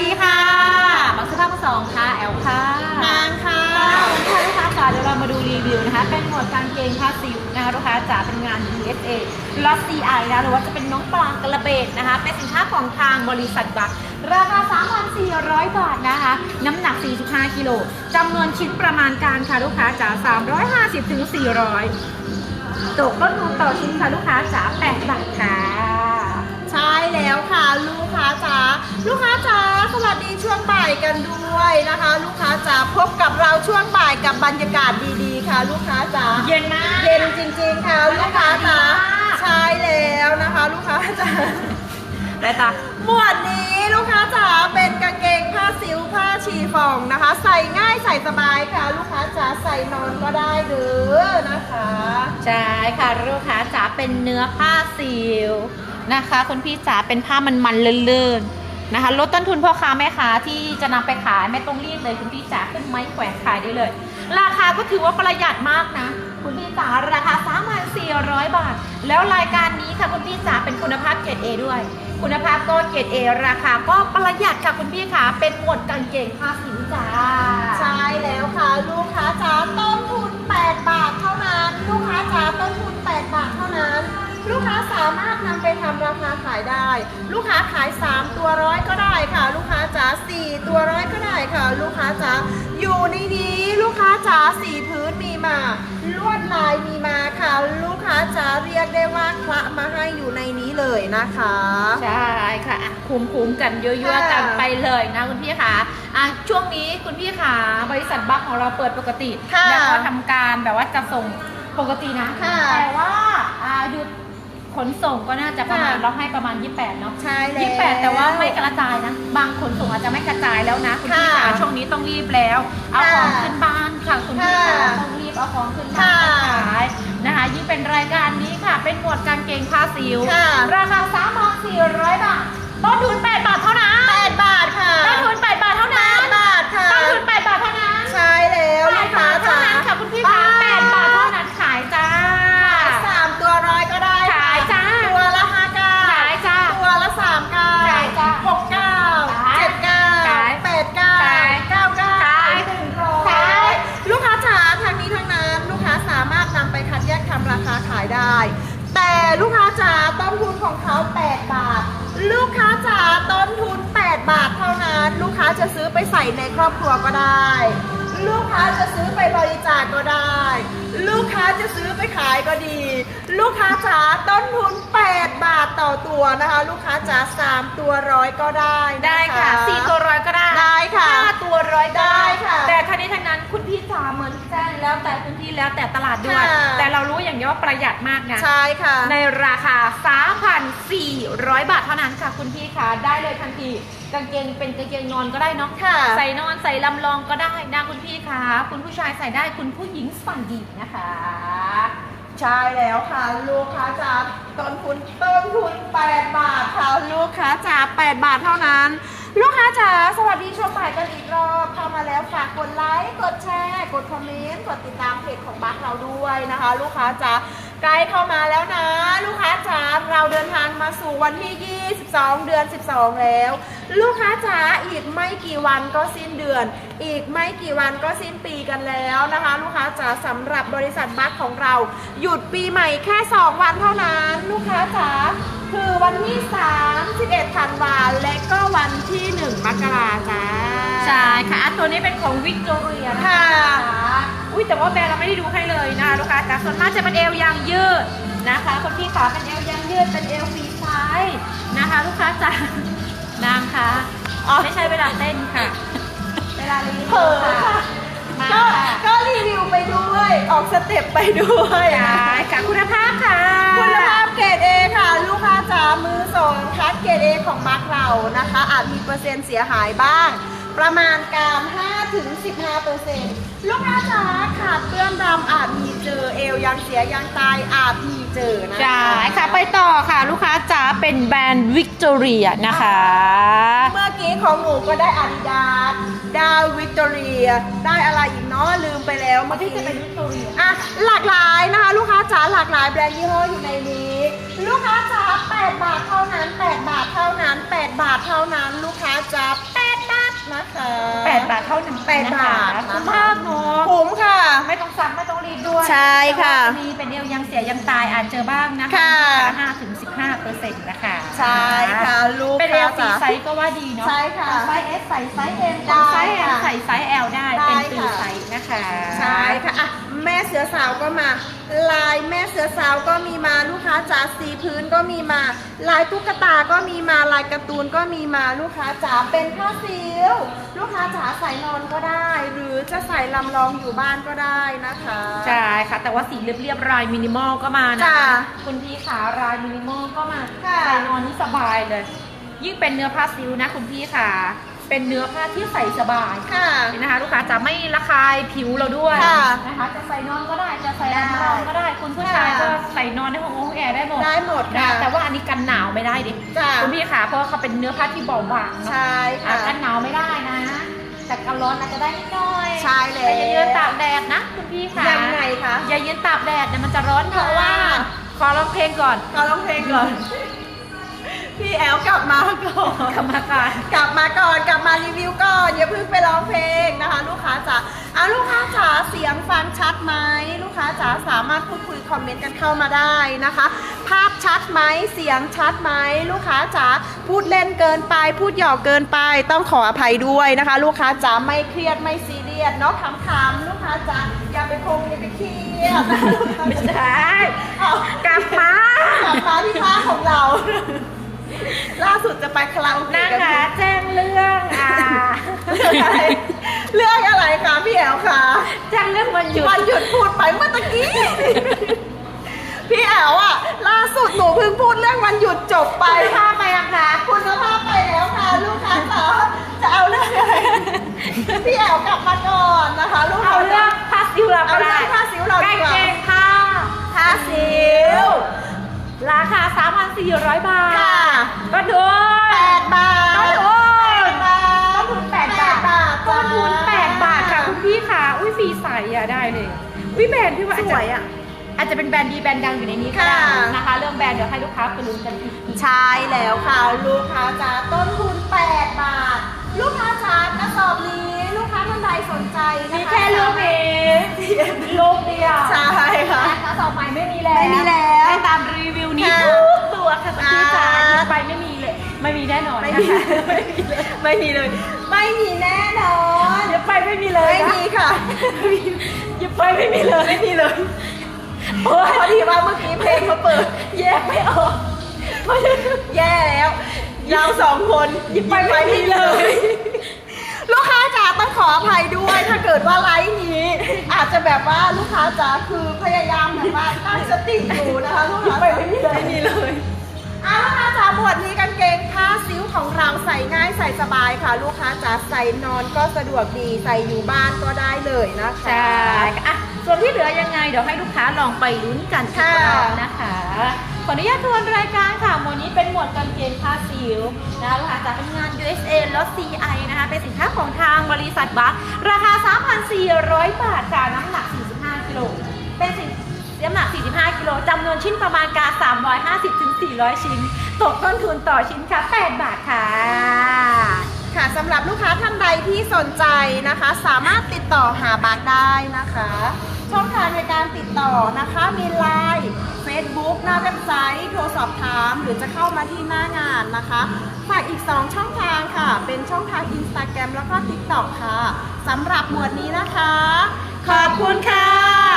ดีค่ะบักสภาพสองค่ะ แอลค่ะนางค่ะค่ะลูกค้าจ๋าเดี๋ยวเรามาดูรีวิวนะคะ เป็นหมวดกางเกงผ้าซิลนะคะลูกค้าจ๋าเป็นงาน USA ล็อต CI นะหรือว่าจะเป็นน้องปลางกระเบดนะคะ เป็นสินค้าของทางบริษัทบักราคา 3,400 บาทนะคะ น้ำหนัก 45 กิโลจำนวนชิ้นประมาณการค่ะลูกค้าจ๋า350ถึง400ตกต้นทุนต่อชิ้นค่ะลูกค้าจ๋า8บาทค่ะ ใช่แล้วค่ะลูกค้าจ๋าลูกค้าจ๋าสวัสดีช่วงบ่ายกันด้วยนะคะ ลูกค้าจ๋าพบกับเราช่วงบ่ายกับบรรยากาศดีๆค่ะ ลูกค้าจ๋าเย็นมากเย็นจริง ๆ ค่ะ ลูกค้าจ๋าบรรยากาศดีมากใช่แล้วนะคะ ลูกค้าจ๋าได้ตาหมวดนี้ลูกค้าจ๋าเป็นกางเกงผ้าซิวผ้าชีฟองนะคะ ใส่ง่ายใส่สบายค่ะ ลูกค้าจ๋าใส่นอนก็ได้เด้อนะคะ ใช่ค่ะลูกค้าจ๋าเป็นเนื้อผ้าซิล นะคะคุณพี่จ๋าเป็นผ้ามันมันๆลื่อนๆนะคะลดต้นทุนพ่อค้าแม่ค้าที่จะนำไปขายไม่ต้องรีบเลยคุณพี่จ๋าขึ้นไม้แขวนขายได้เลย ราคาก็ถือว่าประหยัดมากนะคุณพี่จ๋าราคา3,400บาท แล้วรายการนี้ค่ะคุณพี่จ๋าเป็นคุณภาพเกรด A ด้วย คุณภาพก็เกรด A ราคาก็ประหยัดค่ะคุณพี่ค่ะเป็นหมวดกางเกงผ้าซิลจ้าใช่แล้วค่ะ ลูกค้าจ๋าต้นทุน 8 บาทเท่านั้น ลูกค้าจ๋าต้นทุน 8 บาทเท่าาสามารถนำไปทำราคาขายได้ ลูกค้าขาย 3 ตัวร้อยก็ได้ค่ะ ลูกค้าจ๋า4ตัวร้อยก็ได้ค่ะ ลูกค้าจ๋าอยู่ในนี้ลูกค้าจ๋าสีพื้นมีมา ลวดลายมีมาค่ะ ลูกค้าจ๋าเรียกได้ว่าคละมาให้อยู่ในนี้เลยนะคะ ใช่ค่ะอะคุ้มๆกันเยอะๆค่ะกันไปเลยนะคุณพี่ค่ะอะช่วงนี้คุณพี่ค่ะบริษัทบัคของเราเปิดปกติค่ะแล้วก็ทำการแบบว่าจะส่งปกตินะค่ะแต่ว่าอ่าหยุด ขนส่งก็น่าจะประมาณค่ะ เราให้ประมาณ 28เนาะใช่แล้ว 28 แต่ว่าไม่กระจายนะ บางขนส่งอาจจะไม่กระจายแล้วนะคุณพี่ค่ะค่ะช่วงนี้ต้องรีบแล้ว เอาค่ะของขึ้นบ้านค่ะคุณพี่ค่ะค่ะต้องรีบเอาของขึ้นบ้านค่ะไปขายนะคะ ยิ่งเป็นรายการนี้ค่ะ เป็นหมวดกางเกงผ้าซิลค่ะ ราคา3 400 บาทต้นทุน8บาทเท่านั้น 8 บาทค่ะ จะซื้อไปใส่ในครอบครัวก็ได้ ลูกค้าจะซื้อไปบริจาคก็ได้ ลูกค้าจะซื้อไปขายก็ดี ลูกค้าจ๋าต้นทุน 8 บาทต่อตัวนะคะ ลูกค้าจ๋า3 ตัวร้อยก็ได้นได้ค่ะสี่ตัวร้อยก็ได้ได้ค่ะ ห้าตัวร้อยก็ได้ได้ค่ะแต่ทั้งนี้ทั้งนั้นคุณพี่จ๋าเหมือนแจ้งแล้วแต่พื้นที่แล้วแต่ตลาดด้วย ค่ะ แต่เรารู้อย่างเดียวว่าประหยัดมากนะ ใช่ค่ะ ในราคา 3,400 บาทเท่านั้นค่ะคุณพี่ค่ะได้เลยทันทีกางเกงเป็นกางเกงนอนก็ได้เนาะค่ะ ใส่นอนใส่ลำลองก็ได้นะคุณพี่ค่ะคุณผู้ชายใส่ได้คุณผู้หญิงใส่ดีนะคะใช่แล้วค่ะ ลูกค้าจ๋าต้นทุนต้นทุน 8 บาทค่ะ ลูกค้าจ๋า8 บาทเท่านั้น ลูกค้าจ๋าสวัสดีชมใหม่กันอีกรอบเข้ามาแล้วฝากกดไลค์กดแชร์ กดคอมเมนต์กดติดตามเพจของบัคเราด้วยนะคะ ลูกค้าจ๋าใกล้เข้ามาแล้วนะ ลูกค้าจ๋าเราเดินทาง สู่วันที่ 22 เดือน 12 แล้ว ลูกค้าจ๋าอีกไม่กี่วันก็สิ้นเดือน อีกไม่กี่วันก็สิ้นปีกันแล้วนะคะ ลูกค้าจ๋าสำหรับบริษัทบัคของเรา หยุดปีใหม่แค่ 2 วันเท่านั้น ลูกค้าจ๋าคือวันที่ 31ธันวาและก็วันที่ 1 มกราจ้าใช่ค่ะอะตัวนี้เป็นของวิกตอเรียนะค่ะอุ้ยแต่ว่าแบรนด์เราไม่ได้ดูให้เลยนะคะลูกค้าแต่ส่วนมากจะเป็นเอวยางยืด นะคะ คนพี่ขาเป็นเอวยางยืดเป็นเอวฟรีไซส์นะคะ ลูกค้าจ๋านางคะอ๋อไม่ใช่เวลาเต้นค่ะ เวลารีวิวเผลอค่ะค่ะ มาก็ค่ะก็รีวิวไปด้วย ออกสเต็ปไปด้วยใช่ค่ะคุณภาพค่ะ คุณภาพเกรด A ค่ะ ลูกค้าจ๋ามือสองคัดเกรด A ของมาร์กเรานะคะ อาจมีเปอร์เซ็นต์เสียหายบ้าง ประมาณการ5 ถึง 15เปอร์เซ็นต์ลูกค้าจ๋าขาดเปื้อนดำอาจมีเจอเอวยังเสียยังตายอาจมีเจอนะคะ ใช่ค่ะไปต่อค่ะลูกค้าจ๋าเป็นแบรนด์วิกตอเรียนะคะ เมื่อกี้ของหนูก็ได้อาดิดาสได้วิกตอเรียได้อะไรอีกเนาะลืมไปแล้วเมื่อกี้ที่จะเป็นวิกตอเรียอะหลากหลายนะคะ ลูกค้าจ๋าหลากหลายแบรนด์ยี่ห้ออยู่ในนี้ ลูกค้าจ๋า8บาทเท่านั้น 8 บาทเท่านั้น 8 บาทเท่านั้น ลูกค้าจ๋า 8 8บาทเท่านั้นแปดนะคะบาทนะคะคุ้มมากเนาะคุ้มค่ะ ไม่ต้องซักไม่ต้องรีดด้วยใช่ค่ะแต่ว่ามีเป็นเอวยังเสียยังตายอาจเจอบ้างนะคะค่ะห้าถึงสิบห้าเปอร์เซ็นต์นะคะใช่ค่ะลูกเป็นเอค้าวสีจ๋าไซส์ก็ว่าดีเนาะใช่ค่ะไซส์ S ใส่ไซส์ M ได้ไซส์ M ค่ะใส่ไซส์ L ได้ได้เป็นตีค่ะไซส์นะคะ ใช่ค่ะอะ แม่เสือสาวก็มา ลายแม่เสือสาวก็มีมาลูกค้าจ๋าสีพื้นก็มีมา ลายตุ๊กตาก็มีมาลายการ์ตูนก็มีมาลูกค้าจ๋าเป็นผ้าซิลลูกค้าจ๋าใส่นอนก็ได้ หรือจะใส่ลำลองอยู่บ้านก็ได้นะคะใช่ค่ะ แต่ว่าสีเรียบๆรายมินิมอลก็มานะจ้ะคุณพี่ขารายมินิมอลก็มาค่ะ ใส่นอนนี่สบายเลย ยิ่งเป็นเนื้อผ้าซิลนะคุณพี่ค่ะ เป็นเนื้อผ้าที่ใส่สบายค่ะ นะคะ ลูกค้าจะไม่ระคายผิวเราด้วยค่ะนะคะ จะใส่นอนก็ได้จะใส่ได้ลำรองก็ได้คุณผู้ชายค่ะก็ใส่นอนในห้องห้องแอร์ได้หมดได้หมดนะค่ะแต่ว่าอันนี้กันหนาวไม่ได้ดิจ้ะคุณพี่ค่ะเพราะว่าเขาเป็นเนื้อผ้าที่เบาบางเนอะใช่อะค่ะ กันหนาวไม่ได้นะแต่กันร้อนอาจจะได้นิดหน่อยใช่แล้ว แต่อย่ายืนตากแดดนะคุณพี่ค่ะยังไงคะ อย่ายืนตากแดดเนี่ยมันจะร้อนเพราะว่าค่ะ ขอร้องเพลงก่อนขอร้องเพลงก่อน พี่แอลกลับมาก่อนกรรมการกลับมาก่อนกลับมารีวิวก่อนอย่าเพิ่งไปร้องเพลงนะคะ ลูกค้าจ๋าอะลูกค้าจ๋าเสียงฟังชัดไหมลูกค้าจ๋าสามารถพูดคุยคอมเมนต์กันเข้ามาได้นะคะ ภาพชัดไหมเสียงชัดไหมลูกค้าจ๋าพูดเล่นเกินไป พูดหยอกเกินไป ต้องขออภัยด้วยนะคะ ลูกค้าจ๋าไม่เครียดไม่ซีเรียสเนาะขำๆลูกค้าจ๋าอย่าไปคงอย่าไปเครียดไม่ใช่เอากลับมากลับมาที่บ้านของเรา ล่าสุดจะไปคาราโอเกะนะกันคะแจ้งเรื่องอ่าเรื่องอะไรคะพี่แอลคะแจ้งเรื่องวันหยุดวันหยุดพูดไปเมื่อตะกี้ พี่แอลอะล่าสุดหนูเพิ่งพูดเรื่องวันหยุดจบไปไปภาพไปยังคะคุณภาพไปแล้วค่ะ ลูกค้าจ๋าจะเอาเรื่องอะไรพี่แอลกลับมาก่อนนะคะ ลูกเอาค้าเรื่องผ้าซิวเราก็ได้เอาเรื่องผ้าซิวเราดีกว่า กางเกงผ้าผ้าซิลราคา 3,400 บาท วิแบรนด์ที่ว่าอาจสจะวยอะอาจจะเป็นแบรนด์ดีแบรนด์ดังอยู่ในนี้ก็ได้ค่ะ นะคะ เรื่องแบรนด์เดี๋ยวให้ลูกค้าไปลุ้นกันอีกใช่แล้วค่ะ ลูกค้าจ๋าต้นทุน 8 บาท ลูกค้าจ๋ากระสอบนี้ลูกค้าท่านใดสนใจนะคะมีแค่ลูกเองลูกเดียวใช่ค่ะนะคะต่อไปไม่มีแล้วไม่มีแล้วให้ตามรีวิวนี้ค่ะทุกตัวค่ะคุณพี่จ๋าอ่าหยิบไปไม่มีเลย ไม่มีแน่นอนไม่นะมีคะไม่มีเลยไม่มีแน่นอนหยิบไปไม่มีเลยไม่นะ มีค่ะหยิบ ไปไม่มีเลยไม่มีเลยโอ้ยพอดีว่าเมื่อกี้เพลงเขาเปิด แยกไม่ออกไม่แย่แล้ว เราสองคนหยิบไปไม่มีเลย ลูกค้าจ๋าต้องขออภัยด้วยถ้าเกิดว่าไลฟ์นี้ อาจจะแบบว่าลูกค้าจ๋าคือพยายามแบบว่าตั้งสติอยู่นะคะลูกค้าจ๋าไม่มีเลยไม่มีเลย เอาลูกค้าจ๋าหมวดนี้กางเกงผ้าซิ้วของเราใส่ง่ายใส่สบายค่ะ ลูกค้าจ๋าใส่นอนก็สะดวกดีใส่อยู่บ้านก็ได้เลยนะคะใช่อะส่วนที่เหลือยังไง เดี๋ยวให้ลูกค้าลองไปลุ้นกันอีกค่ะรอบนะคะ ขออนุญาตทวนรายการค่ะหมวดนี้เป็นหมวดกางเกงผ้าซิลนะคะลูกค้าจะเป็นงาน USA แล้ว CI นะคะเป็นสินค้าของทางบริษัทบัคราคา 3,400 บาทค่ะน้ำหนัก 45กิโลเป็นสิน น้ำหนัก 45 กิโลจำนวนชิ้นประมาณการ 350ถึง400 ชิ้น ตกต้นทุนต่อชิ้นค่ะ 8 บาทค่ะ ค่ะสำหรับลูกค้าท่านใดที่สนใจนะคะ สามารถติดต่อหาบาร์ได้นะคะ ช่องทางในการติดต่อนะคะ มีไลน์ Facebook หน้าเว็บไซต์โทรสอบถาม หรือจะเข้ามาที่หน้างานนะคะฝากอีก 2 ช่องทางค่ะ เป็นช่องทาง Instagram แล้วก็ TikTok ค่ะสำหรับหมวดนี้นะคะ ขอบคุณค่ะ